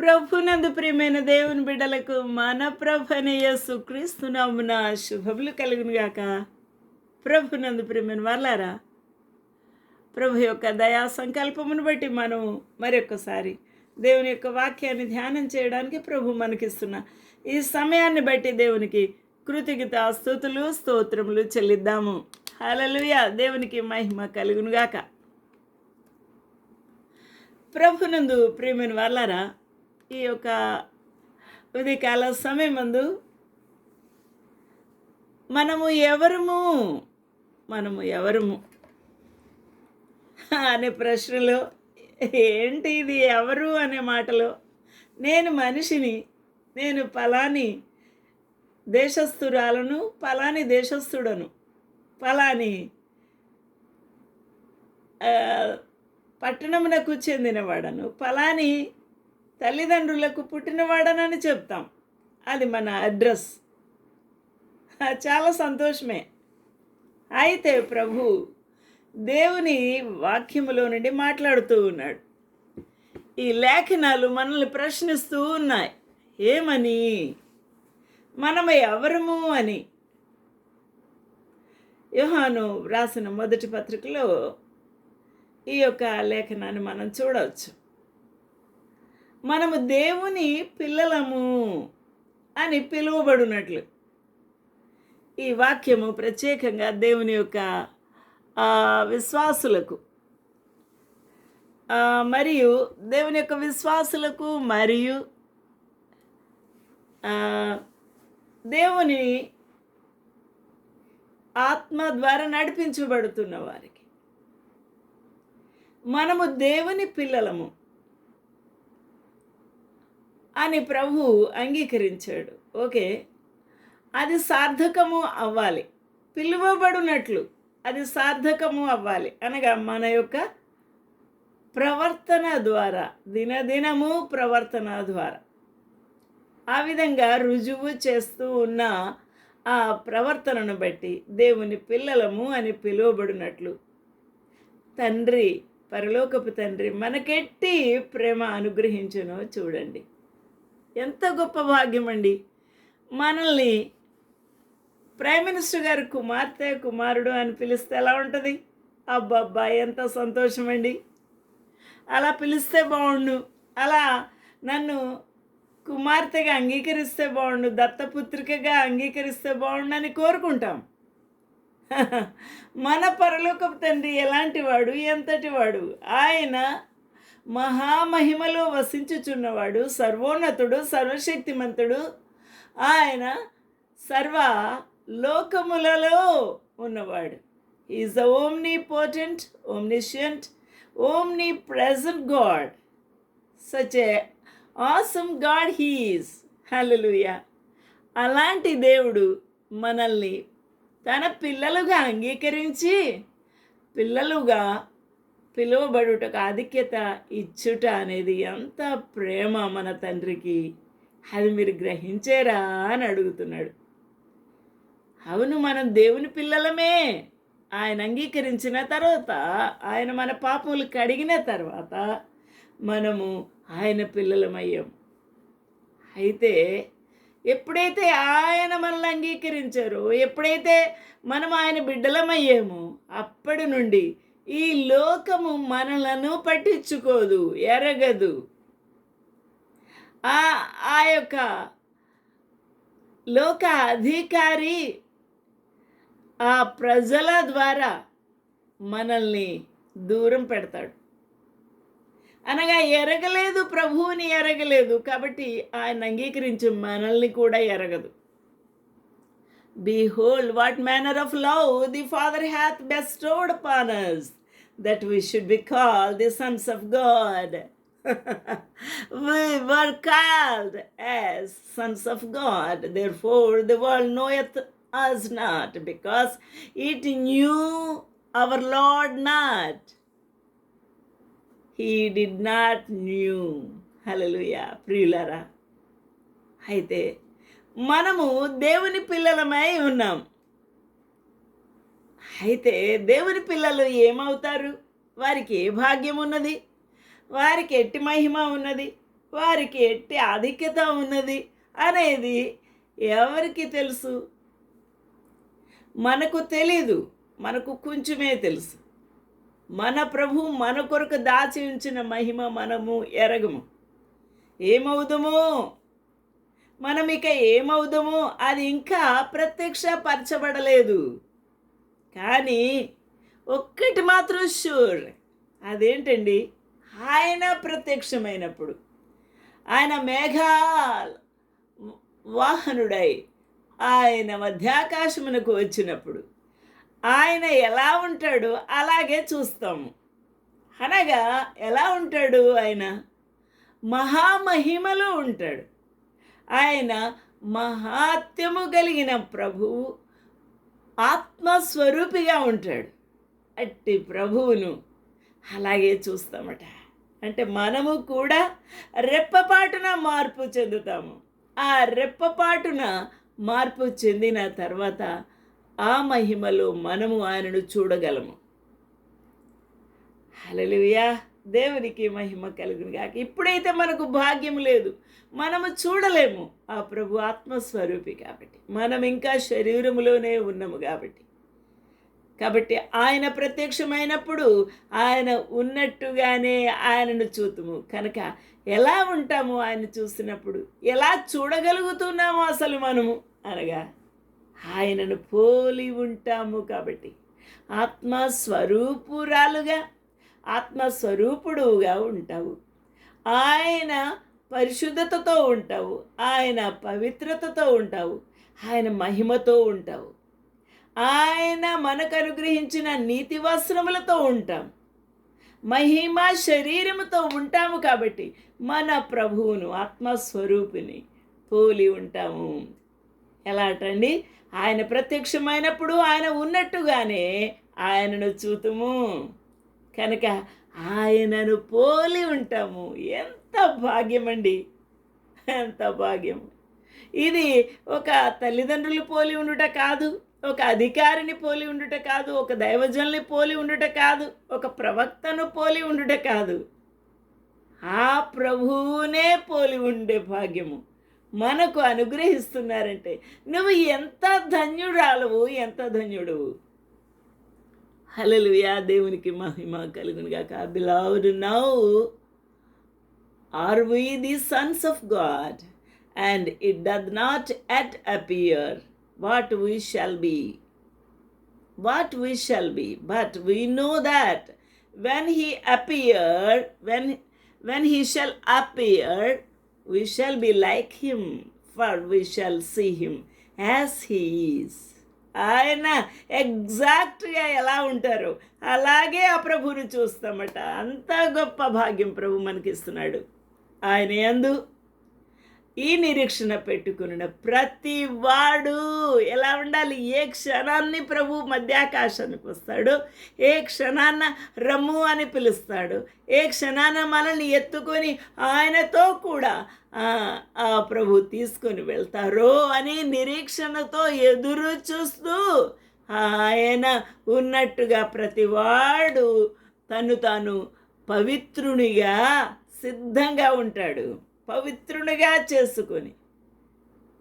ప్రభునందు ప్రియమైన దేవుని బిడ్డలకు మన ప్రభనేయ సుక్రీస్తునామున శుభములు కలుగును గాక. ప్రభునందు ప్రియమైన వాళ్ళారా ప్రభు యొక్క దయా సంకల్పమును బట్టి మనం మరొకసారి దేవుని యొక్క వాక్యాన్ని ధ్యానం చేయడానికి ప్రభు మనకిస్తున్న ఈ సమయాన్ని బట్టి దేవునికి కృతజ్ఞత స్థుతులు స్తోత్రములు చెల్లిద్దాము. హలలుయ దేవునికి మహిమ కలుగునుగాక ప్రభునందు ప్రియమైన వాళ్ళారా ఈ యొక్క ఉదయకాల సమయం మందు మనము ఎవరము? మనము ఎవరము? అనే ప్రశ్నలో ఏంటి ఇది ఎవరు అనే మాటలో నేను మనిషిని నేను పలాని దేశస్థురాలను పలాని దేశస్థుడను పలాని పట్టణమునకు చెందినవాడను పలాని తల్లిదండ్రులకు పుట్టినవాడనని చెప్తాం. అది మన అడ్రస్. చాలా సంతోషమే. అయితే ప్రభు దేవుని వాక్యములో నుండి మాట్లాడుతూ ఉన్నాడు. ఈ లేఖనాలు మనల్ని ప్రశ్నిస్తూ ఉన్నాయి. ఏమని? మనము ఎవరము అని. యోహాను రాసిన మొదటి పత్రికలో ఈ యొక్క లేఖనాన్ని మనం చూడవచ్చు. మనము దేవుని పిల్లలము అని పిలువబడినట్లు. ఈ వాక్యము ప్రత్యేకంగా దేవుని యొక్క విశ్వాసులకు మరియు దేవుని యొక్క విశ్వాసులకు మరియు దేవుని ఆత్మ ద్వారా నడిపించబడుతున్న వారికి. మనము దేవుని పిల్లలము. అని ప్రభు అంగీకరించాడు. ఓకే. అది సార్థకము అవ్వాలి. పిలువబడినట్లు అది సార్థకము అవ్వాలి. అనగా మన యొక్క ప్రవర్తన ద్వారా దినదినము ప్రవర్తన ద్వారా. ఆ విధంగా రుజువు చేస్తూ ఉన్న ఆ ప్రవర్తనను బట్టి దేవుని పిల్లలము అని పిలువబడినట్లు. తండ్రి పరలోకపు తండ్రి మనకెట్టి ప్రేమ అనుగ్రహించునో చూడండి. ఎంత గొప్ప భాగ్యం అండి. మనల్ని ప్రైమ్ మినిస్టర్ గారి కుమార్తె కుమారుడు అని పిలిస్తే ఎలా ఉంటుంది? అబ్బబ్బా ఎంత సంతోషం అండి. అలా పిలిస్తే బాగుండు. అలా నన్ను కుమార్తెగా అంగీకరిస్తే బాగుండు దత్తపుత్రికగా అంగీకరిస్తే బాగుండు అని కోరుకుంటాం. మన పరలోకపు తండ్రి ఎలాంటి వాడు? ఎంతటి వాడు? ఆయన మహామహిమలో వసించుచున్నవాడు సర్వోన్నతుడు సర్వశక్తిమంతుడు. ఆయన సర్వ లోకములలో ఉన్నవాడు. Is the omnipotent omniscient omnipresent God such a awesome God he is hallelujah అలాంటి దేవుడు మనల్ని తన పిల్లలుగా అంగీకరించి పిల్లలుగా పిలువబడుటకు ఆధిక్యత ఇచ్చుట అనేది ఎంత ప్రేమ మన తండ్రికి. అది మీరు గ్రహించారా అని అడుగుతున్నాడు. అవును మనం దేవుని పిల్లలమే. ఆయన అంగీకరించిన తర్వాత ఆయన మన పాపములు కడిగిన తర్వాత మనము ఆయన పిల్లలమయ్యాం. అయితే ఎప్పుడైతే ఆయన మనల్ని అంగీకరించారో ఎప్పుడైతే మనం ఆయన బిడ్డలమయ్యామో అప్పటి నుండి ఈ లోకము మనలను పట్టించుకోదు ఎరగదు. ఆ ఆ యొక్క లోక అధికారి ఆ ప్రజల ద్వారా మనల్ని దూరం పెడతాడు. అనగా ఎరగలేదు ప్రభువుని ఎరగలేదు కాబట్టి ఆయన అంగీకరించి మనల్ని కూడా ఎరగదు. Behold, what manner of love the Father hath bestowed upon us, that we should be called the sons of God. we were called as sons of God. Therefore, the world knoweth us not, because it knew our Lord not. He did not knew. హల్లెలూయా ప్రియులరా అయితే మనము దేవుని పిల్లలమై ఉన్నాం అయితే దేవుని పిల్లలు ఏమవుతారు? వారికి ఏ భాగ్యం ఉన్నది? వారికి ఎట్టి మహిమ ఉన్నది? వారికి ఎట్టి ఆధిక్యత ఉన్నది? అనేది ఎవరికి తెలుసు? మనకు తెలీదు. మనకు కొంచెమే తెలుసు. మన ప్రభు మన కొరకు దాచి ఉంచిన మహిమ మనము ఎరగము. ఏమవుదము? మనం ఇక ఏమవుదము అది ఇంకా ప్రత్యక్షపరచబడలేదు. కానీ ఒక్కటి మాత్రం షూర్ అదేంటండి? ఆయన ప్రత్యక్షమైనప్పుడు. ఆయన మేఘాల్ వాహనుడై ఆయన మధ్యాకాశమునకు వచ్చినప్పుడు. ఆయన ఎలా ఉంటాడో అలాగే చూస్తాము. అనగా ఎలా ఉంటాడు ఆయన? మహామహిమలో ఉంటాడు. ఆయన మహాత్యము కలిగిన ప్రభువు ఆత్మస్వరూపిగా ఉంటాడు. అట్టి ప్రభువును అలాగే చూస్తామట. అంటే మనము కూడా రెప్పపాటున మార్పు చెందుతాము. ఆ రెప్పపాటున మార్పు చెందిన తర్వాత ఆ మహిమలో మనము ఆయనను చూడగలము. హలలుయా దేవునికి మహిమ కలుగును గాక. ఇప్పుడైతే మనకు భాగ్యం లేదు. మనము చూడలేము ఆ ప్రభు ఆత్మస్వరూపి కాబట్టి. మనం ఇంకా శరీరములోనే ఉన్నాము కాబట్టి. కాబట్టి ఆయన ప్రత్యక్షమైనప్పుడు ఆయన ఉన్నట్టుగానే ఆయనను చూతుము. కనుక ఎలా ఉంటాము ఆయన చూసినప్పుడు ఎలా చూడగలుగుతున్నాము అసలు మనము అనగా ఆయనను పోలి ఉంటాము కాబట్టి. ఆత్మస్వరూపురాలుగా ఆత్మస్వరూపుడుగా ఉంటావు. ఆయన పరిశుద్ధతతో ఉంటావు. ఆయన పవిత్రతతో ఉంటావు. ఆయన మహిమతో ఉంటావు. ఆయన మనకు అనుగ్రహించిన నీతి వస్త్రములతో ఉంటాం. మహిమ శరీరముతో ఉంటాము కాబట్టి మన ప్రభువును ఆత్మస్వరూపిని పోలి ఉంటాము. ఎలా అంటండి? ఆయన ప్రత్యక్షమైనప్పుడు ఆయన ఉన్నట్టుగానే ఆయనను చూతుము. కనుక ఆయనను పోలి ఉంటాము. ఎంత భాగ్యమండి. ఎంత భాగ్యం. ఇది ఒక తల్లిదండ్రులు పోలి ఉండుట కాదు ఒక అధికారిని పోలి ఉండుట కాదు ఒక దైవజనుని పోలి ఉండుట కాదు ఒక ప్రవక్తను పోలి ఉండుట కాదు. ఆ ప్రభువునే పోలి ఉండే భాగ్యము మనకు అనుగ్రహిస్తున్నారంటే నువ్వు ఎంత ధన్యురాలవు ఎంత ధన్యుడువు? హలలుయా దేవునికి మహిమ కలుగును గాక beloved now are we the sons of God and it doth not yet appear what we shall be what we shall be but we know that when he appear when when he shall appear we shall be like him for we shall see him as he is ఆయన ఎగ్జాక్ట్గా ఎలా ఉంటారో అలాగే ఆ ప్రభువుని చూస్తామట. అంత గొప్ప భాగ్యం ప్రభు మనకిస్తున్నాడు. ఆయన ఎందు ఈ నిరీక్షణ పెట్టుకున్న ప్రతి వాడు ఎలా ఉండాలి? ఏ క్షణాన్ని ప్రభు మధ్యాకాశానికి వస్తాడు? ఏ క్షణాన్న రమ్ము అని పిలుస్తాడు? ఏ క్షణాన మనల్ని ఎత్తుకొని ఆయనతో కూడా ఆ ప్రభు తీసుకొని వెళ్తారో అని నిరీక్షణతో ఎదురు చూస్తూ ఆయన ఉన్నట్టుగా ప్రతివాడు తను తాను పవిత్రునిగా సిద్ధంగా ఉంటాడు. పవిత్రునిగా చేసుకొని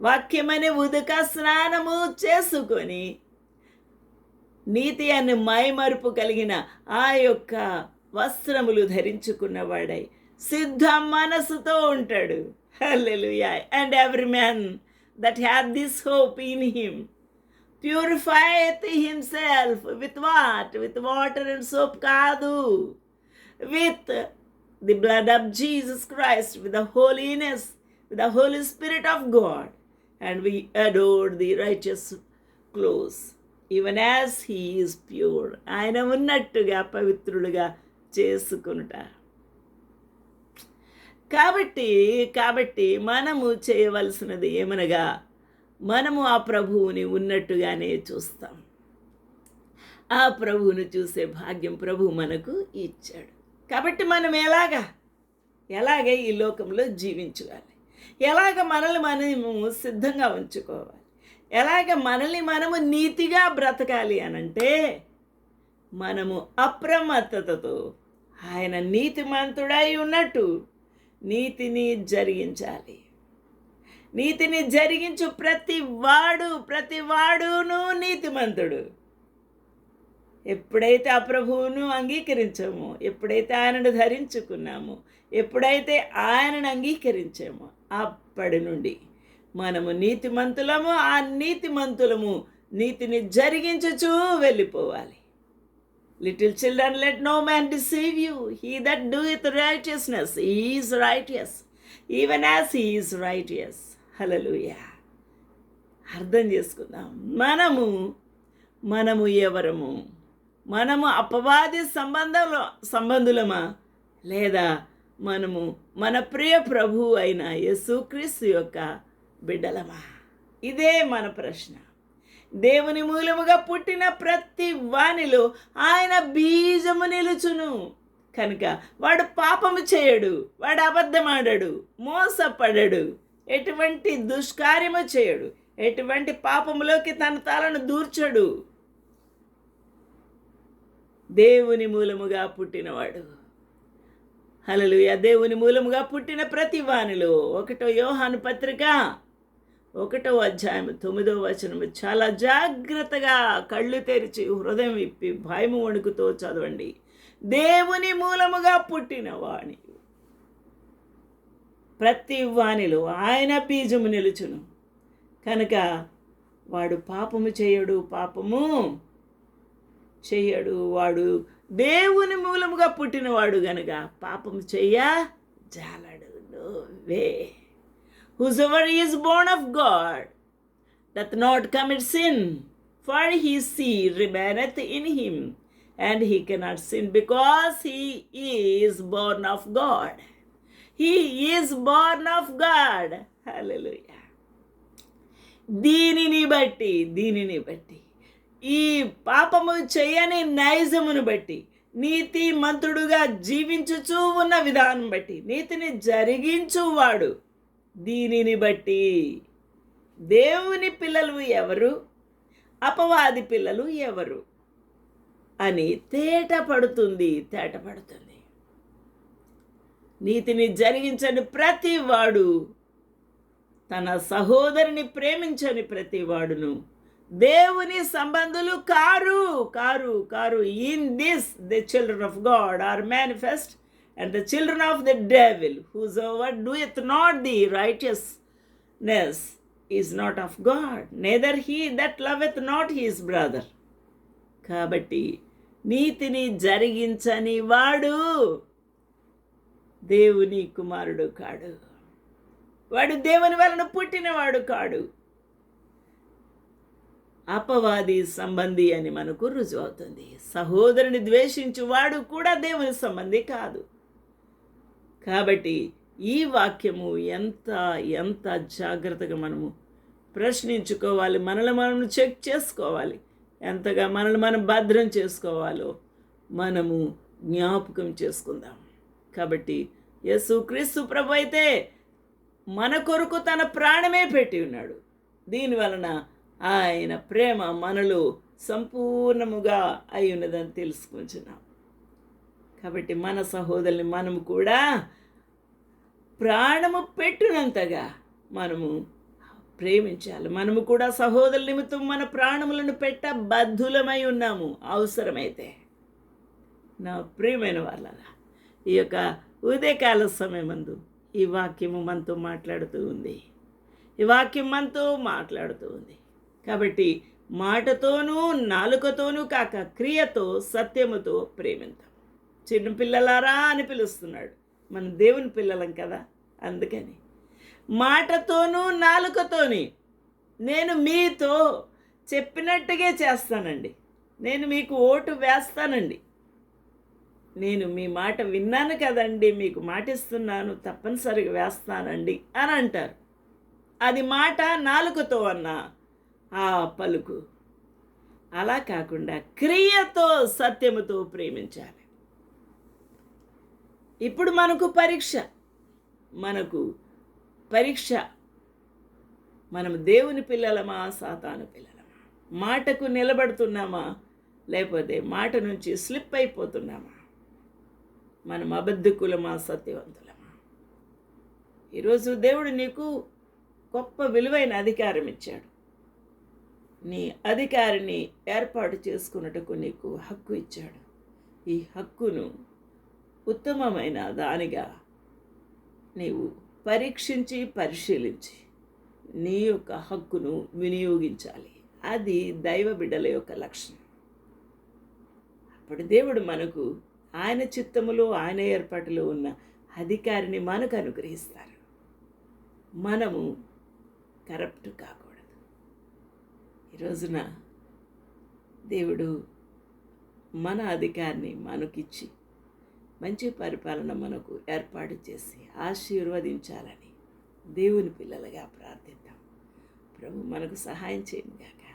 వాక్యమని ఉదక స్నానము చేసుకొని నీతి అని మైమరుపు కలిగిన ఆ యొక్క వస్త్రములు ధరించుకున్నవాడై సిద్ధ మనసుతో ఉంటాడు. Hallelujah and every man that have this hope in him purify himself with what with water and soap కాదు. With the blood of Jesus Christ with the holiness, with the Holy Spirit of God, and we adore the righteous clothes, even as He is pure. ఆయన ఉన్నట్టుగా పవిత్రులుగా చేసుకునుట కాబట్టి కాబట్టి మనము చేయవలసినది ఏమనగా మనము ఆ ప్రభువుని ఉన్నట్టుగానే చూస్తాం ఆ ప్రభువును చూసే భాగ్యం ప్రభు మనకు ఇచ్చాడు కాబట్టి మనం ఎలాగా? ఎలాగ ఈ లోకంలో జీవించాలి ఎలాగ మనల్ని మనము సిద్ధంగా ఉంచుకోవాలి. ఎలాగ మనల్ని మనము నీతిగా బ్రతకాలి అనంటే మనము అప్రమత్తతతో ఆయన నీతిమంతుడై ఉన్నట్టు నీతిని జరిగించాలి. నీతిని జరిగించు ప్రతి వాడు ప్రతి వాడును నీతిమంతుడు. ఎప్పుడైతే ఆ ప్రభువును అంగీకరించామో ఎప్పుడైతే ఆయనను ధరించుకున్నామో ఎప్పుడైతే ఆయనను అంగీకరించామో అప్పటి నుండి మనము నీతిమంతులము ఆ నీతిమంతులము నీతిని జరిగించుచూ వెళ్ళిపోవాలి. Little children let no man deceive you he that doeth righteousness is righteous even as is righteous hallelujah అర్థం చేసుకుందాం. మనము మనము ఎవరము? మనము అపవాది సంబంధంలో సంబంధులమా? లేదా మనము మన ప్రియ ప్రభు అయిన యేసుక్రీస్తు యొక్క బిడ్డలమా? ఇదే మన ప్రశ్న. దేవుని మూలముగా పుట్టిన ప్రతి వానిలో ఆయన బీజము నిలుచును. కనుక వాడు పాపము చేయడు వాడు అబద్ధమాడడు మోసపడడు ఎటువంటి దుష్కార్యము చేయడు ఎటువంటి పాపములోకి తన తలను దూర్చడు. దేవుని మూలముగా పుట్టినవాడు. హలలుయ దేవుని మూలముగా పుట్టిన ప్రతి వానిలో ఒకటో యోహాను పత్రిక ఒకటో అధ్యాయం తొమ్మిదో వచనము. చాలా జాగ్రత్తగా కళ్ళు తెరిచి హృదయం విప్పి భయము వణుకుతో చదవండి. దేవుని మూలముగా పుట్టిన వాణి. ప్రతి వాణిలో ఆయన బీజము నిలుచును. కనుక వాడు పాపము చేయడు పాపము చెయ్యడు వాడు. దేవుని మూలముగా పుట్టినవాడు గనుక పాపం చెయ్య జాలడు వే. Whoso is born of God doth not commit sin for his seed remaineth in him and he cannot sin because he is born of God he is born of God hallelujah దీనిని బట్టి దీనిని బట్టి ఈ పాపము చేయని నైజమును బట్టి నీతి మంత్రుడుగా జీవించుచూ ఉన్న విధానం బట్టి నీతిని జరిగించువాడు. దీనిని బట్టి దేవుని పిల్లలు ఎవరు? అపవాది పిల్లలు ఎవరు? అని తేట పడుతుంది తేట పడుతుంది. నీతిని జరిగించని ప్రతివాడు తన సహోదరిని ప్రేమించని ప్రతివాడును దేవుని సంబంధులు కారు కారు car. In this the children of God are manifest and the children of the devil whoso doeth not the righteousness is not of God neither he that loveth not his brother కాబట్టి నీతిని జరిగించని వాడు దేవుని కుమారుడు కాడు. వాడు దేవుని వలన పుట్టినవాడు కాడు. అపవాది సంబంధి అని మనకు రుజువు అవుతుంది సహోదరుని ద్వేషించువాడు కూడా దేవుని సంబంధి కాదు. కాబట్టి ఈ వాక్యము ఎంత ఎంత జాగ్రత్తగా మనము ప్రశ్నించుకోవాలి మనల్ని మనం చెక్ చేసుకోవాలి. ఎంతగా మనల్ని మనం భద్రం చేసుకోవాలో మనము జ్ఞాపకం చేసుకుందాం. కాబట్టి యేసు క్రీస్తు ప్రభు అయితే మన కొరకు తన ప్రాణమే పెట్టి ఉన్నాడు. దీని వలన ఆయన ప్రేమ మనలో సంపూర్ణముగా అయి ఉన్నదని తెలుసుకుంటున్నాం. కాబట్టి మన సహోదరుని మనము కూడా ప్రాణము పెట్టినంతగా మనము ప్రేమించాలి. మనము కూడా సహోదరుల నిమిత్తం మన ప్రాణములను పెట్ట బద్ధులమై ఉన్నాము. అవసరమైతే నా ప్రియమైన వాళ్ళ ఈ యొక్క ఉదయకాల సమయమందు ఈ వాక్యము మనతో మాట్లాడుతూ ఉంది. ఈ వాక్యం మనతో మాట్లాడుతూ ఉంది. కాబట్టి మాటతోనూ నాలుకతోనూ కాక క్రియతో సత్యముతో ప్రేమిద్దాం చిన్న పిల్లలారా అని పిలుస్తున్నాడు. మన దేవుని పిల్లలం కదా? అందుకని. మాటతోనూ నాలుకతోని నేను మీతో చెప్పినట్టుగా చేస్తానండి. నేను మీకు ఓటు వేస్తానండి. నేను మీ మాట విన్నాను కదండి మీకు మాటిస్తున్నాను తప్పనిసరిగా వేస్తానండి అని అంటారు. అది మాట నాలుకతో అన్నా ఆ పలుకు. అలా కాకుండా క్రియతో సత్యముతో ప్రేమించాలి. ఇప్పుడు మనకు పరీక్ష. మనకు పరీక్ష. మనం దేవుని పిల్లలమా సాతాను పిల్లలమా? మాటకు నిలబడుతున్నామా? లేకపోతే మాట నుంచి స్లిప్ అయిపోతున్నామా? మనం అబద్ధకులమా సత్యవంతులమా? ఈరోజు దేవుడు నీకు గొప్ప విలువైన అధికారం ఇచ్చాడు. నీ అధికారిని ఏర్పాటు చేసుకున్నట్టుకు నీకు హక్కు ఇచ్చాడు. ఈ హక్కును ఉత్తమమైన దానిగా నీవు పరీక్షించి పరిశీలించి నీ యొక్క హక్కును వినియోగించాలి. అది దైవ బిడ్డల యొక్క లక్షణం. అప్పుడు దేవుడు మనకు ఆయన చిత్తములో ఆయన ఏర్పాటులో ఉన్న అధికారిని మనకు అనుగ్రహిస్తారు. మనము కరప్ట్ కాకూడదు. ఈ రోజున దేవుడు మన అధికారిని మనకిచ్చి మంచి పరిపాలన మనకు ఏర్పాటు చేసి ఆశీర్వదించాలని దేవుని పిల్లలుగా ప్రార్థిద్దాం. ప్రభు మనకు సహాయం చేయండి కాక